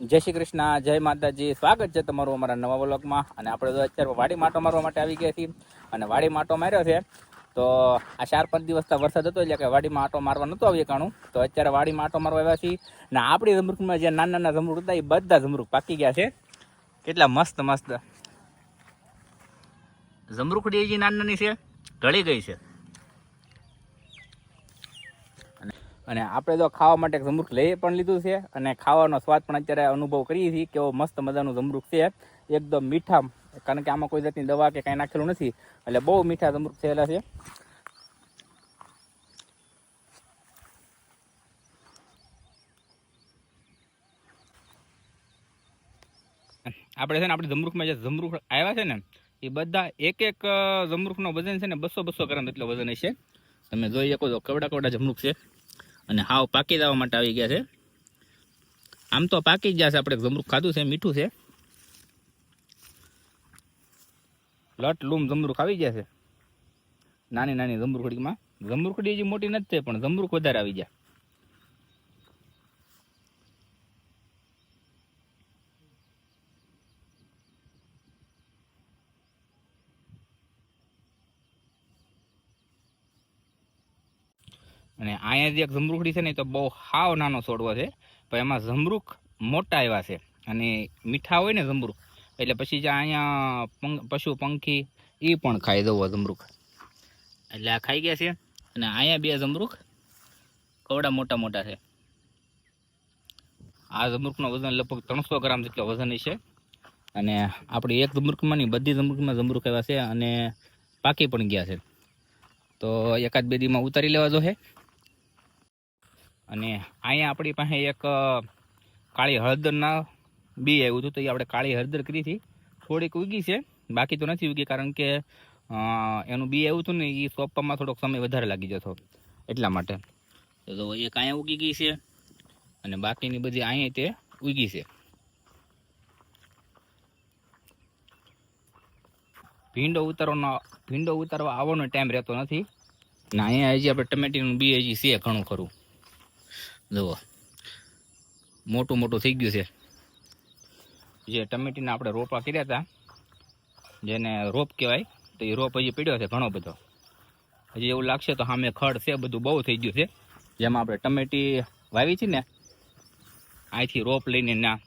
જય શ્રી કૃષ્ણ, જય માતાજી. સ્વાગત છે તમારું અમારા નવા વ્લોગમાં. અને આપણે તો અત્યારે વાડી માટો મારવા માટે આવી ગયા છીએ. અને વાડી માટો માર્યો છે. તો આ ચાર પાંચ દિવસના વરસાદ હતો, એટલે કે વાડીમાં આટો મારવા નહોતો આવી કાણું. તો અત્યારે વાડીમાં આટો મારવા આવ્યા છીએ. ને આપણી જમરૂખમાં જે નાના નાના જમરૂખ હતા, એ બધા જમરૂક પાકી ગયા છે. કેટલા મસ્ત મસ્ત. ઝમરૂખડી જે નાની નાની છે, ઢળી ગઈ છે. અને આપણે તો ખાવા માટે જમરૂખ લઈ પણ લીધું છે અને ખાવાનો સ્વાદ પણ અત્યારે અનુભવ કરીએ છીએ, કેવો મસ્ત મજાનું જમરૂખ છે. એકદમ મીઠા, કારણ કે આમાં કોઈ જાતની દવા કે કાંઈ નાખેલું નથી, એટલે બહુ મીઠા જમરૂખ થયેલા છે. આપણે છે ને આપણે જમરૂખમાં જે જમરૂખ આવ્યા છે ને, એ બધા એક એક જમરૂખનો વજન છે ને બસો બસો ગ્રામ એટલો વજન હશે. તમે જોઈ શકો છો કવડા કવડા જમરૂખ છે. અને હાવ પાકી જવા માટે આવી ગયા છે. આમ તો પાકી જ છે, આપણે જમરૂખ ખાધું છે, મીઠું છે. લટ લૂમ જમરૂખ આવી ગયા છે. નાની નાની જમરૂખડીમાં. જમરૂખડી હજી મોટી નથી થઈ, પણ જમરૂખ વધારે આવી ગયા. અને અહીંયા જે એક જમરૂખડી છે ને તો બહુ હાવ નાનો છોડવો છે, પણ એમાં જમરૂખ મોટા એવા છે. અને મીઠા હોય ને જમરૂખ એટલે પછી જે અહીંયા પશુ, પંખી એ પણ ખાઈ દઉં જમરૂખ એટલે આ ખાઈ ગયા છે, અને અહીંયા બે જમરૂખ કવડા મોટા મોટા છે. આ ઝમરૂખનું વજન લગભગ ત્રણસો ગ્રામ જેટલો વજન છે. અને આપણી એક જમરૂખમાં નહીં બધી જમરૂખમાં જમરૂખ એવા છે, અને પાકી પણ ગયા છે. તો એકાદ બે દીમાં ઉતારી લેવા જો અને અહીંયા આપણી પાસે એક કાળી હળદરના બી આવ્યું હતું, તો એ આપણે કાળી હળદર કરી હતી. થોડીક ઉગી છે, બાકી તો નથી ઉગી, કારણ કે એનું બી આવ્યું હતું ને એ સોંપવામાં થોડોક સમય વધારે લાગી જતો એટલા માટે. તો એક અહીંયા ઉગી ગઈ છે, અને બાકીની બધી અહીંયા તે ઉગી છે. ભીંડો ઉતારવાનો, ભીંડો ઉતારવા આવવાનો ટાઈમ રહેતો નથી. ને અહીંયા હજી આપણે ટમેટીનું બી હજી છે ઘણું ખરું. જુઓ. મોટું મોટું થઈ ગયું છે. જે ટમેટીના આપણે રોપા કર્યા હતા, જેને રોપ કહેવાય, તો એ રોપ હજી પીડ્યો છે ઘણો બધો. હજી એવું લાગશે તો સામે ખડ છે, બધું બહુ થઈ ગયું છે. જેમાં આપણે ટમેટી વાવી છે ને અહીંથી રોપ લઈને ના,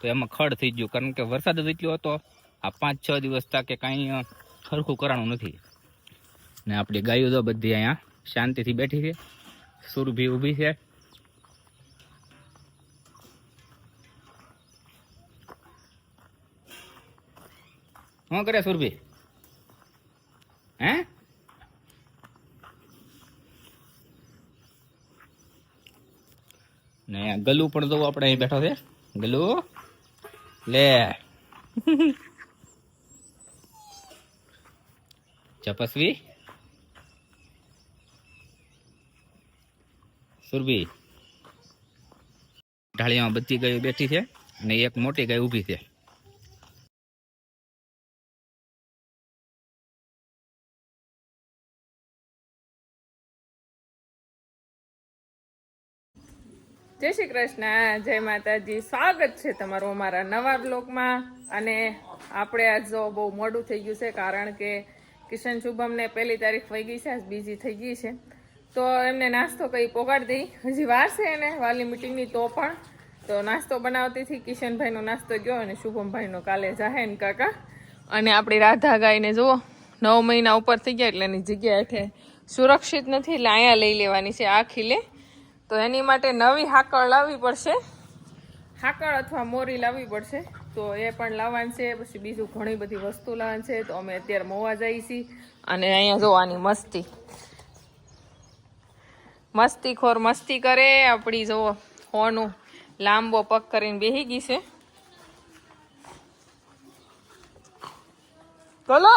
તો એમાં ખડ થઈ ગયું. કારણ કે વરસાદ જ એટલો હતો, આ પાંચ છ દિવસ તા કે કાંઈ સરખું કરાણું નથી. ને આપણી ગાયો તો બધી અહીંયા શાંતિથી બેઠી છે, સુરભી ઊભી છે. શું કરે સુરભી? હે? ને ગલુ પણ તો આપણે અહીં બેઠો છે. ગલુ, લે. ચપસવી સુરભી. ઢાળિયામાં બધી ગાયો બેઠી છે અને એક મોટી ગાય ઊભી છે. જય શ્રી કૃષ્ણ, જય માતાજી. સ્વાગત છે તમારું અમારા નવા બ્લોગમાં. અને આપણે આજ જો બહુ મોડું થઈ ગયું છે, કારણ કે કિશન શુભમને પહેલી તારીખ વહી ગઈ છે, આજ બીજી થઈ ગઈ છે. તો એમને નાસ્તો કઈ પોગાડી દઈ. હજી વાર છે એને, વાલી મિટિંગની તો પણ. તો નાસ્તો બનાવતીથી કિશનભાઈનો નાસ્તો ગયો અને શુભમભાઈનો કાલે જાહેન કાકા. અને આપણી રાધા ગાયને જુઓ, નવ મહિના ઉપર થઈ ગયા એટલે એની જગ્યા હેઠે સુરક્ષિત નથી, એટલે અહીંયા લઈ લેવાની છે આ ખીલે તો એની માટે નવી હાકળ લાવવી પડશે. હાકળ અથવા મોરી લાવવી પડશે. તો એ પણ લાવવાનું છે, પછી બીજું ઘણી બધી વસ્તુ લાવવાની છે. તો અમે અત્યારે મોવા જઈએ છીએ અને અહીંયા જોવાની મસ્તી. મસ્તીખોર મસ્તી કરે, આપણી જો હોનું લાંબો પગ કરીને બેહી ગઈ છે. બોલો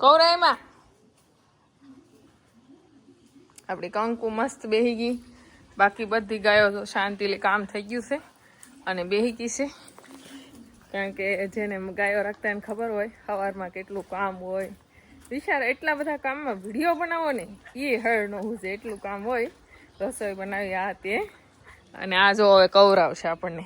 કૌરાયમાં આપણી કંકુ મસ્ત બેહી ગઈ. બાકી બધી ગાયો તો શાંતિથી કામ થઈ ગયું છે અને બેહી ગઈ છે. કારણ કે જેને ગાયો રાખતા એને ખબર હોય, સવારમાં કેટલું કામ હોય. વિચાર એટલા બધા કામમાં વીડિયો બનાવો ને, એ હળ ન હુજે એટલું કામ હોય. રસોઈ બનાવી આ તે. અને આ જો હવે કવરાવશે આપણને.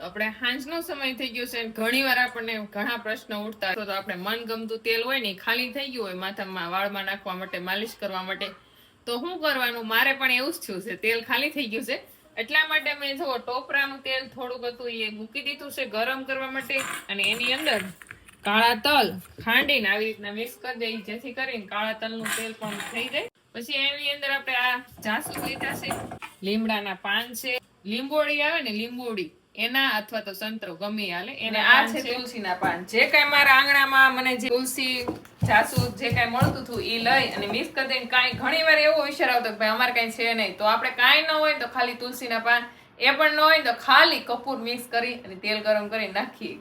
આપણે સાંજનો સમય થઈ ગયો છે. ઘણી વાર આપણને ઘણા પ્રશ્નો ઉઠતા તો આપણે મનગમતું તેલ હોય ને ખાલી થઈ ગયું હોય માથામાં વાળમાં નાખવા માટે, માલિશ કરવા માટે. તો શું કરવાનું? મારે પણ એવું જ થયું છે. તેલ ખાલી થઈ ગયું છે. એટલા માટે મેં જો ટોપરાનું તેલ થોડુંક હતું, એ મૂકી દીધું છે ગરમ કરવા માટે અને એની અંદર કાળા તલ ખાંડીને આવી રીતના મિક્સ કરી દઈ જેથી કરીને કાળા તલનું તેલ પણ થઈ જાય. પછી એની અંદર આપણે આ જાસૂદ લીધા છે. લીમડાના પાન છે. લીંબોડી આવે ને લીંબોડી એના અથવા તો સંતરો ગમી હાલે. એને આ છે તુલસીના પાન. જે કઈ મારા આંગણામાં મને જે તુલસી જાસૂદ જે કઈ મળતું હતું એ લઈ અને મિક્સ કરી દઈને કાંઈ ઘણી વાર એવો વિચાર આવતો કે ભાઈ અમારે કાંઈ છે નહીં. તો આપણે કાંઈ ન હોય તો ખાલી તુલસીના પાન. એ પણ ન હોય તો ખાલી કપૂર મિક્સ કરી અને તેલ ગરમ કરી નાખીએ.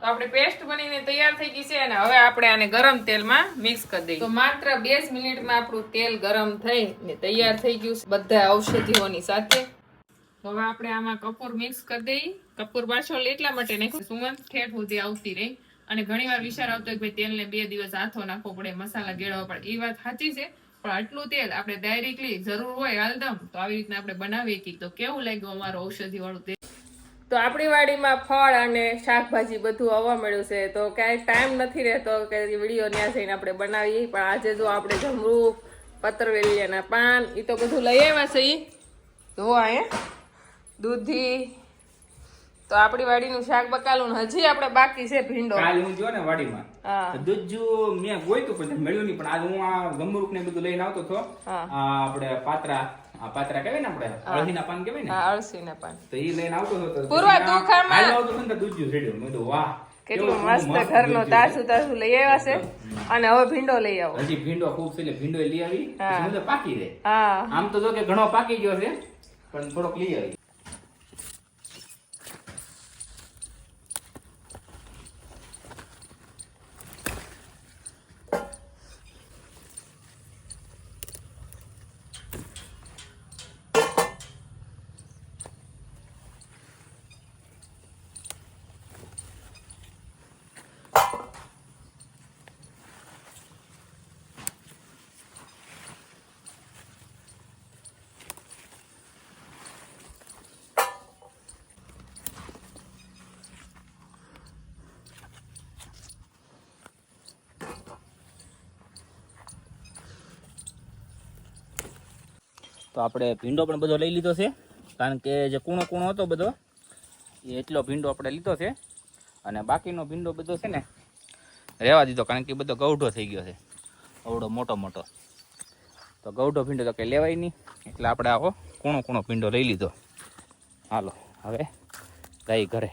તો આપણે પેસ્ટ બનીને તૈયાર થઈ ગઈ છે અને હવે આપણે આને ગરમ તેલમાં મિક્સ કરી દઈએ. તો માત્ર બે જ મિનિટમાં આપણું તેલ ગરમ થઈ ને તૈયાર થઈ ગયું છે. બધા ઔષધિઓની સાથે. હવે આપણે આમાં કપૂર મિક્સ કરી દઈએ કપૂર પાછળ એટલા માટે નાખ્યું સુગંધ ઠેઠ સુધી આવતી રહી. અને ઘણી વાર વિચાર આવતો કે ભાઈ તેલને બે દિવસ હાથો નાખવો પડે, મસાલા ગેળવા પડે. એ વાત સાચી છે, પણ આટલું તેલ આપણે ડાયરેક્ટલી જરૂર હોય હાલદમ, તો આવી રીતના આપણે બનાવીએ કે તો કેવું લાગ્યું અમારું ઔષધિ વાળું તેલ? તો આપણી વાડીમાં ફળ અને શાકભાજી બધું આવવા મળ્યું છે, તો ક્યાંય ટાઈમ નથી રહેતો કે વીડિયો ત્યાં જઈને આપણે બનાવીએ. પણ આજે જો આપણે જમરૂખ પતરવેલિયાના પાન એ તો બધું લઈ આવ્યા છે એ જો અહીંયા. દૂધી. તો આપણી વાડીનું શાક બકાલું હજી આપણે બાકી છે ભીંડો. કાલે હું જો ને વાડીમાં. હા. તો દૂધ મેં ગોઈતું પણ મળ્યું નહીં પણ આજ હું આ ગમરૂખ ને બધું લઈને આવતો. આ આપણે પાત્રા આ પાત્રા કહેવાય ને આપણે અળસીના પાન કહેવાય ને? હા અળસીના પાન. તો એ લઈને આવતો હતો તો પૂર્વા, દુખામાં તું આ ખામાં. હાલ્યો આવતો હતો ને તો દૂધ જ્યું રેડ્યું. મેં તો વાહ કેટલું મસ્ત ઘરનો તાસુ તાજું લઈ આવ્યા છે. અને હવે ભીંડો લઈ આવો. હજી ભીંડો ખૂબ છે એટલે ભીંડો લઈ આવી પાકી રહે આમ તો જો કે ઘણો પાકી ગયો છે પણ થોડોક લઈ આવી. તો આપણે ભીંડો પણ બધો લઈ લીધો છે. કારણ કે જે કૂણો કૂણો હતો બધો, એ એટલો ભીંડો આપણે લીધો છે. અને બાકીનો ભીંડો બધો છે ને રહેવા દીધો, કારણ કે બધો ગૌઢો થઈ ગયો છે. અવડો મોટો મોટો. તો ગૌઢો ભીંડો તો કંઈ લેવાય નહીં. એટલે આપણે આવો કૂણો કૂણો ભીંડો લઈ લીધો. હાલો, હવે ગઈ ઘરે.